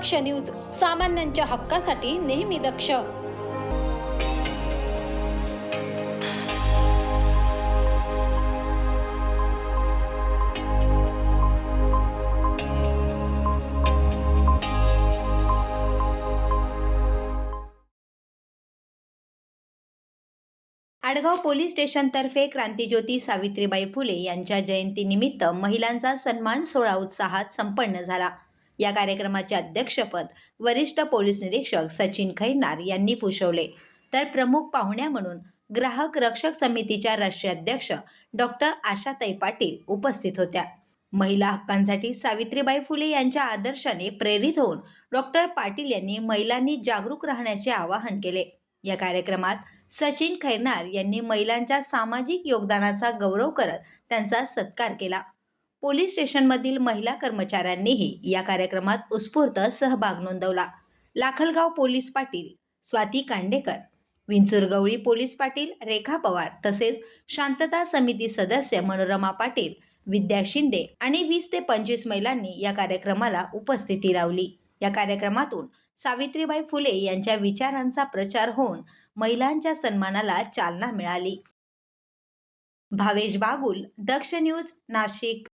दक्ष news सामान्यांच्या हक्कासाठी नेहमी दक्ष. आडगाव पोलीस स्टेशनतर्फे क्रांतीज्योती सावित्रीबाई फुले यांच्या जयंतीनिमित्त महिलांचा सन्मान सोहळा उत्साहात संपन्न झाला. या कार्यक्रमाचे अध्यक्षपद वरिष्ठ पोलीस निरीक्षक सचिन खैनार यांनी भूषवले. तर प्रमुख पाहुण्या म्हणून ग्राहक रक्षक समितीच्या राष्ट्रीय अध्यक्ष डॉक्टर आशाताई पाटील उपस्थित होत्या. महिला हक्कांसाठी सावित्रीबाई फुले यांच्या आदर्शाने प्रेरित होऊन डॉक्टर पाटील यांनी महिलांनी जागरूक राहण्याचे आवाहन केले. या कार्यक्रमात सचिन खैरनार यांनी महिलांच्या सामाजिक योगदानाचा गौरव करत त्यांचा सत्कार केला. पोलीस स्टेशनमधील महिला कर्मचाऱ्यांनीही या कार्यक्रमात उत्स्फूर्त सहभाग नोंदवला. लाखलगाव पोलीस पाटील स्वाती कांडेकर विंचुरगवळी पोलीस पाटील रेखा पवार तसेच शांतता समिती सदस्य मनोरमा पाटील विद्या शिंदे आणि वीस ते पंचवीस महिलांनी या कार्यक्रमाला उपस्थिती लावली. या कार्यक्रमातून सावित्रीबाई फुले यांच्या विचारांचा प्रचार होऊन महिलांच्या सन्मानाला चालना मिळाली. भावेश बागुल दक्ष न्यूज नाशिक.